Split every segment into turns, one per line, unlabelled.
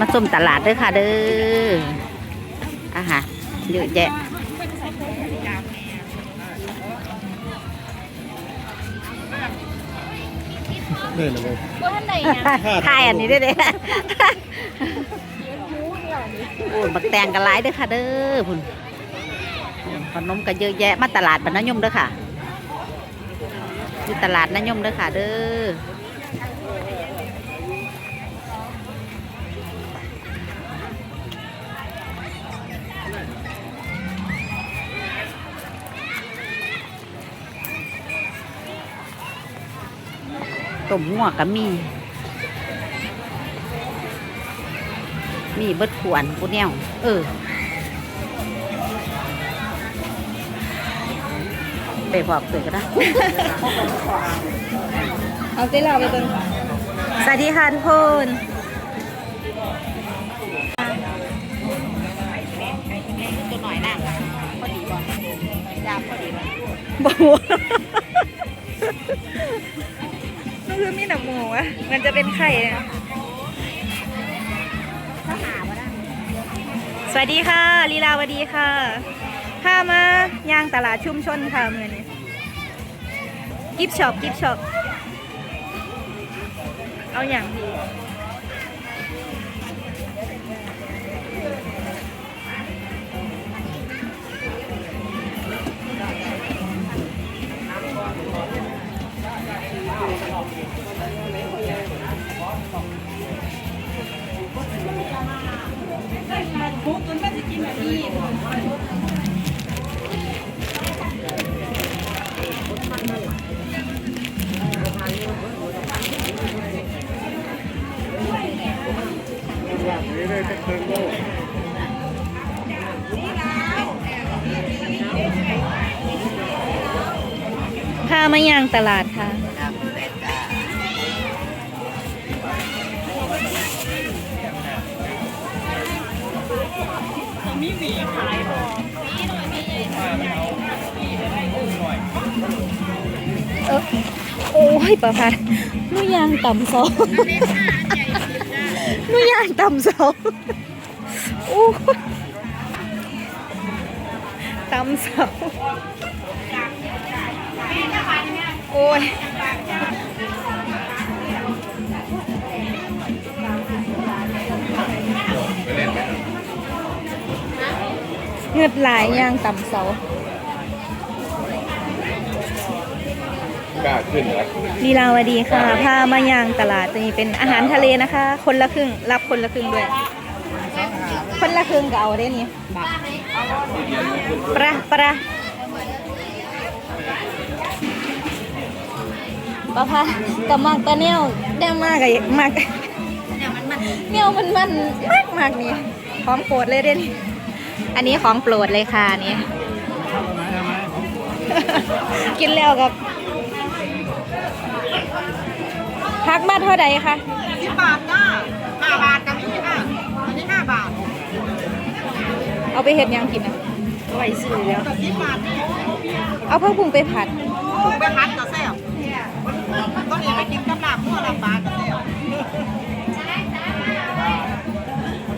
มาส้มตลาดเด้อค่ะเด้ออาหารเยอะแยะ
นี่นะมึง
ว่าท่านใดเนี่ย
ทายอันนี้ได้อเด้อโอ้ยบักแตงกันหลายเด้อค่ะเด้อพุ่นขนมก็เยอะแยะมาตลาดบรรณยมเด้อค่ะอยู่ตลาดนายมเด้อค่ะเด้อ ต้มหัวก็มี มีเบิดขวนกูแนวเออไปบอกเสือก็ได้
เอาเต้เราไปเบิ่ง
สวัสดีค่ะทุกคนตัวหน่อยนะพอดีบ่ยามพอดีบ่
บ่มัน คือมีหนังหมูอะมันจะเป็นไข่อะสวัสดีค่ะลีลาวดีค่ะพามาย่างตลาดชุมชนค่ะเมื่อนี้ กิฟช็อปกิฟช็อปเอาอย่างดี
นี่เลยจะเคิงโล
พามาย่างตลาดค่ะ เออโอ้ยประพัดหนูยางต่ำสองนูยางต่ำสองโอ้ต่ำสองโอ้ยเงือดหลายยางต่ำเสา
กล้าขึ้นแล้ว
ลีลาวดีค่ะพามาย่างตลาดจะมีเป็นอาหารทะเลนะคะ คนละครึ่งรับคนละครึ่งด้วย คนละครึ่งก็เอาได้นี่ปลาปลาปลาพากับมากตะเนียวแด้มากกับมากเนียวมันมันมากมากนี่ของโปรดเลยเด้นี่อันนี้ของโปรดเลยค่ะนนี่กินแล้วกับ พักมาเท่าใดคะ
สิบบาทจ้าห้าบาทกับนี่ค่ะอันนี้ห้าบาท
เอาไปเห็ดหยังกินอะไว้ซื้อแล้ว
กับสิบบาทนี่
เอาผักบุ้งไปผัด
ถูกไปพัดกับแซ่บก็นี่ไปกินกับลาบมั่วลาบปลากับแซ่บ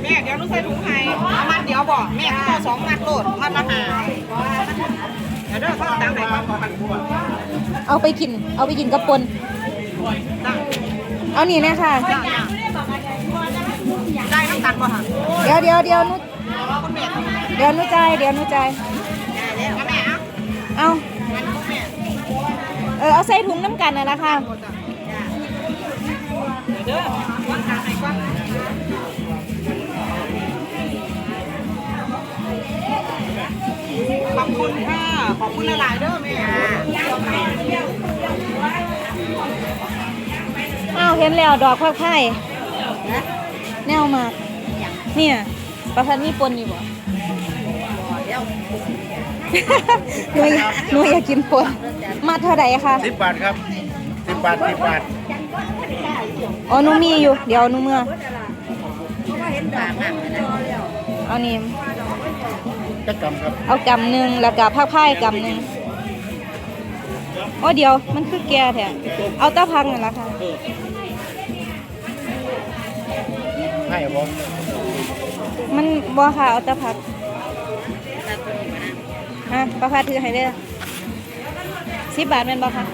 แม่เดี๋ยวหนุใส่ถุงให้เอามัดเดี๋ยวบอกแม่ก็สองมัดโหลดมัดละห้าเดี๋ยวเด้อเขาตังค์ไหนก่อนก่อน
เอาไปกิน เอาไปกินกับปน
จ้า
เอานี่นะค่ะ
จ้าจ้าได้น้ำกันบ่ฮะ
เดี๋ยวเดี๋ยวเดี๋ยวหนุ
คุณแม่
เดี๋ยวหนุใจายเดี๋ยวหนุใจาย
ได้แล้วแม่เอา
เอา
อันคุณแม่
เออเอาใส่ถุงน้ำกันนะละค่ะ
เด้อวัดตังค์ไหนก่อนขอบคุณค่ะ ขอบคุณหลายๆเด้อแม่
อ้าว เห็นแล้วดอกพักไผ่แนวมากเนี่ยประพันธ์มีปนอยู่บ่หนูอยากหนูอยากกินปนมาเท่าไหร่คะ
สิบบาทครับสิบบาทสิบบาท
อ๋อหนูมีอยู่ เดี๋ยวหนูเมื่อเอานี่
จะกำครับ
เอากำหนึ่งแล้วก็ผักไผ่กำหนึ่งอ๋อเดี๋ยวมันคือแก่แท้เอาตะพังนั่นละค่ะ
ให้บ่
มันบ่ค่ะเอาแต่ผักฮะประพาถือให้เด้อสิบบาทแม่นบ่คะ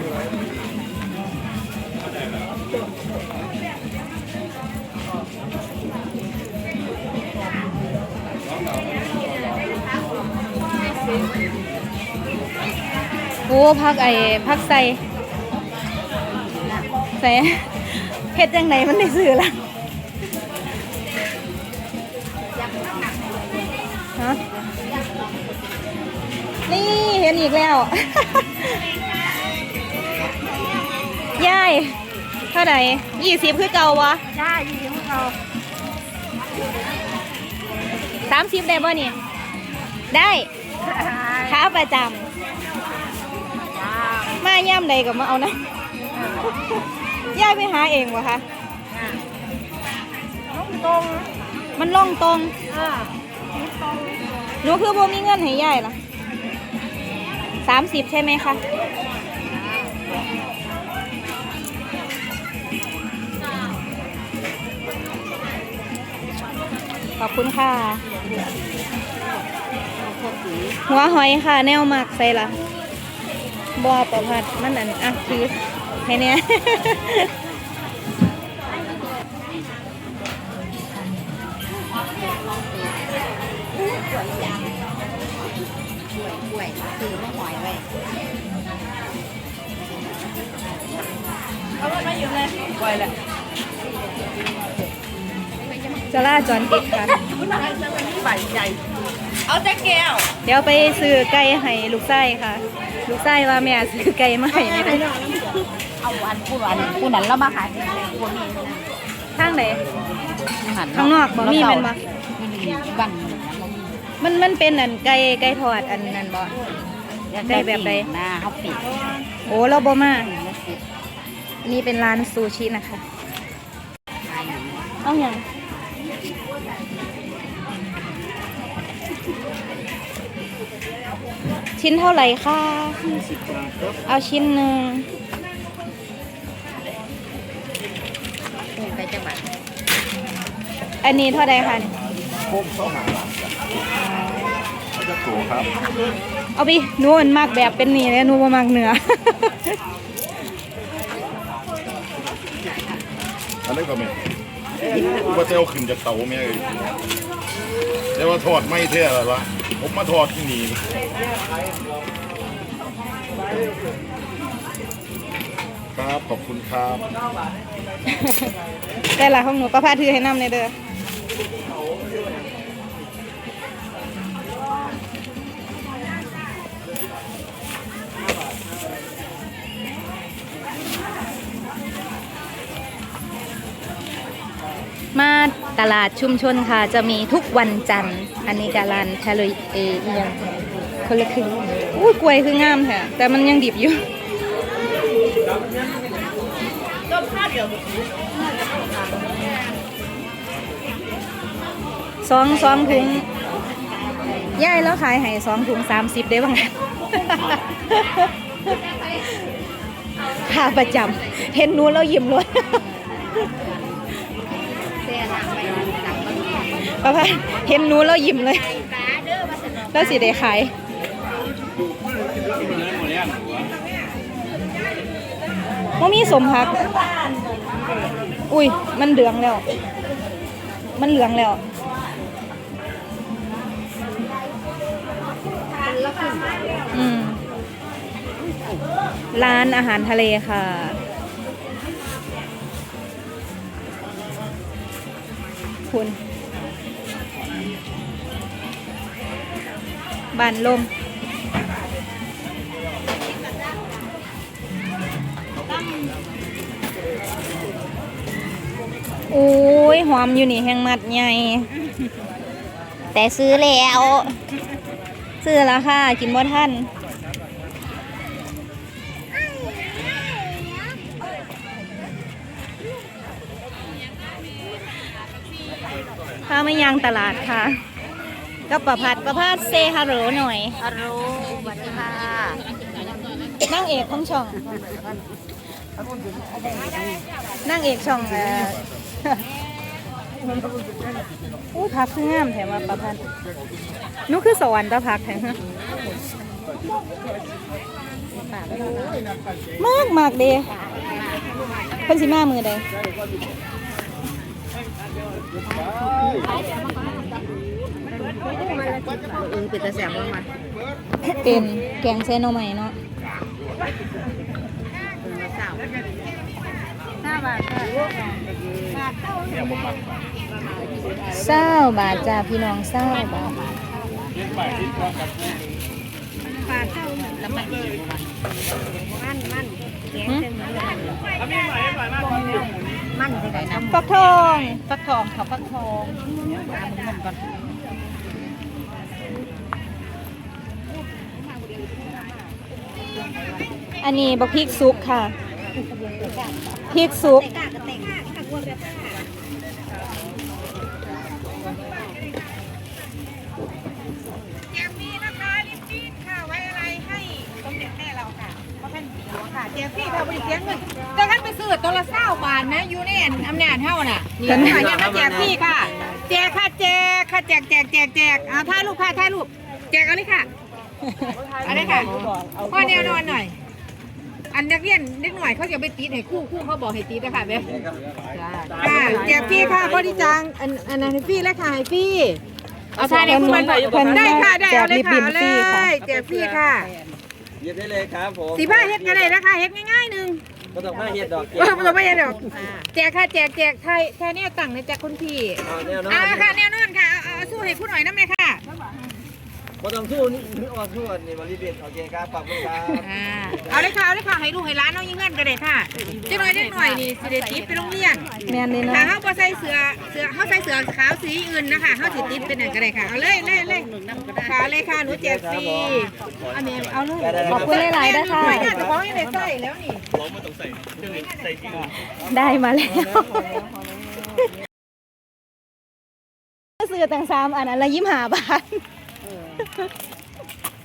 โอ้พักไอ้พักใส่ใส่เฮ็ดจังไหนมันได้ซื้อละ นี่เห็นอีกแล้ว ยายเท่าไหร่ยี่สิบคือเก่าวะ
ใช่ยี่สิบเขา
สามสิบได้บ่นี่ ได้ขาประจำมาย่ำใดก็มาเอานะยายไปหาเองวะคะ
ตรง
มันล่องตรง
อ่า
หนูคือบ่มีเงินให้ยายล่ะ สามสิบใช่ไหมคะขอบคุณค่ะ หัวหอยค่ะ แนวหมักใส่ละบอประพัดมันอันอะคือให้เนี่ย
กล้วยกล้วยคือมะหอยไว้
ไว้แหละ
จะล่าจอนติดค่ะ
ใส่ใหญ่ เอาแต่แก้ว
เดี๋ยวไปซื้อไก่ให้ลูกไส้ค่ะ ลูกไส้ว่าแม่ซื้อไก่มาให้
เอาอันผู้อันผู้นั้นเรามาขายที่พวกนี้นะ
ข้างไหนข้างนอกบ่มีแม่นบ่
มีบ้าน
มันมันเป็นอันไก่ไก่ทอดอันนั้นบ่ได้แบบใด
นะเขาปิด
โอ้เราบ่มาอันนี้เป็นร้านซูชินะคะเอาอย่างชิ้นเท่าไหร่คะ
40บาทครับ
เอาชิ้นหนึ่ง
ผู้ใครจะบัตร
อันนี้เท่าไหร่คะ
จะตัวครับ
เอาไปหนูมันมากแบบเป็นนี่เลยหนูบ่มากเนื้อ
อันนี้ก็แม่ว่าเจ้าขึ้นจากเตาแม่เลยแต่ว่าทอดไม่แท้แล้วล่ะผมมาทอดที่นี่ครับขอบคุณครับ
แต่ละของหนูประพาถือให้น้ำในเด้อ มาตลาดชุมชนค่ะ จะมีทุกวันจันทร์ อันนี้กาลันทะเลเอเอียงคนละครึ่งอุ้ยกล้วยคืองามแท้แต่มันยังดิบอยู่สองสองถุงย่ายแล้วขายให้สองถุงสามสิบได้บ้างค่าประจำเห็นนู้นแล้วยิ้มเลย ป้าพาเห็นหนูแล้วยิ้มเลย แล้วสิได้ขายว่ามีสมพัก อุ้ย มันเหลืองแล้ว มันเหลืองแล้วอืมร้านอาหารทะเลค่ะคุณ บานลมโอ้ยหอมอยู่นี่แห้งมัดใหญ่ แต่ซื้อแล้ว ซื้อแล้วค่ะ กินบ่ทันพาไมายังตลาดค่ะ ก็ประพัดประพัดเซฮัลโหลหน่อย
ฮัลโหลสวัสดีค่ะ
นั่งเอกของช่องนั่งเอกช่องเอ่ออู้พักคืองามแถมว่าประพันธ์นุคือสวรรค์ตะพักแถมฮะมากมากเด้เพิ่นสิมามือใด
เออเป็นตาแสบบ้างไหม
เป็นแกงเส้นเอาใหม่เนาะ
ห้าบาทค่ะ
เศร้าบาทจ้าพี่น้องเศร้าบาท
น้ำมัน
หึ
มัน ที่ไหนน้ำ
ฟักทอง
ฟักทองเขาฟักทองน้ำมันก่อน
อันนี้บักพริกซุปค่ะพริกซุป
แจกฟรีนะคะลิปปิ้นค่ะ ไว้อะไรให้สมเด็จแม่เราค่ะเพราะท่านหลวง ค่ะแจกฟรีค่ะบริเสียเงินแต่ท่านไปซื้อตัวละเศร้าบาทนะอยู่ในอำนาจเท่าน่ะนี่ค่ะเนี่ยมาแจกฟรีค่ะ แจกค่ะแจกค่ะแจกแจกแจกแจกเอาถ่ายรูปค่ะถ่ายรูปแจกเอาเลยค่ะเอาเลยค่ะพ่อแนวนอนหน่อย อันนักเรียนเล็กหน่อยเขาจะไปตีให้คู่คู่เขาบอกให้ตีนะคะเบ๊ค่ะแจกฟรีค่ะบริจางอันอันนั้นให้ฟรีแล้วค่ะให้ฟรีเอาถ่ายในคุณมันได้ค่ะได้เอาเลยค่ะเอาเลยแจกฟรีค่ะ
หยิบได้เลยครับผม
สีผ้าเฮ็ดก็ได้นะคะเฮ็ดง่ายๆหนึง
ก็ต้องมาเฮ็ดดอก
เออมันไม่ใช่ดอกแจกค่ะแจกแจกไทยแค่นี้ตั้งในแจกคุณพี่
เอาแนวน้
อ่าค่ะแน่นอนค่ะเอาเอาสู้ให้ผู้หน่อยน้ำเลยค่ะ
บ่ต้องสู้นี่ออกสู้อันนี่บริเวณโอเคครับขอบคุณครับ
อ่าเอาเลยค่ะเอาเลยค่ะให้ลูกให้ร้านน้องยิ่งเงินก็ได้ค่ะเจ้าหน่อยเด็กหน่อยนี่สิได้ติดไปโรงเรียน
แมนเลยเนาะ
ถ้าเขาบ่ใส่เสื้อเสื้อเขาใส่เสื้อขาวสีอื่นนะคะเขาสิติดเป็นอย่างก็ได้ค่ะเอาเลยเลยเลยค่ะเอาเลยค่ะหนูแจกฟรีอันนี้เอาเลย
ขอบคุณหลายๆนะคะ
ไม่น่าจะฟ้องยังได้ใส่แล้วนี่
ได้มาแล้วซื้อต่างสามอันอันละยิ้มหาบาท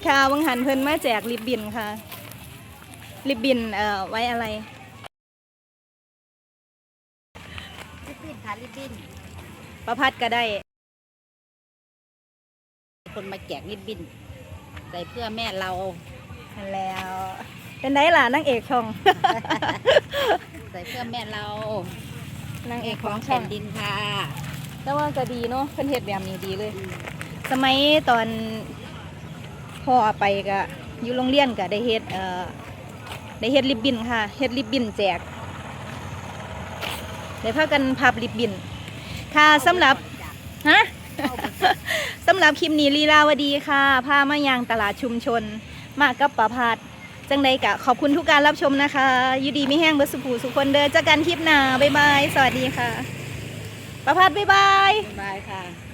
ค่ะวังหันเพิ่นมาแจกลิบบินค่ะ ลิบบินเอ่อไว้อะไร
ลิปปิ้นค่ะลิปปิ้น
ประพัดก็ได้
คนมาแจกลิปปิ้นใส่เพื่อแม่เรา
แล้ว เป็นได้ล่ะนางเอกช่อง
ใส่เพื่อแม่เรา
นางเอกข
ข
อ
องง
ช่อ
แผ่
ง
นดินค่ะ
แต่ว่าก็ดีเนาะเพิ่นเฮ็ดแบบนี้ดีเลย สมัยตอนพ่อไปก็อยู่โรงเรียนก็ได้เฮ็ดเอ่อได้เฮ็ดริบบิ้นค่ะเฮ็ดริบบิ้นแจกได้พากันพับริบบิ้นค่ะสำหรับฮะสำหรับคลิปนี้ลีลาวดีค่ะพามายังตลาดชุมชน มากับประพาดจังใดกะขอบคุณทุกการรับชมนะคะยูดีไม่แห้งเบอร์สุภูสุขคนเดินจอกันคลิปหน้าบ๊ายบาย สวัสดีค่ะ ประพัดบ๊ายบาย
บายค่ะ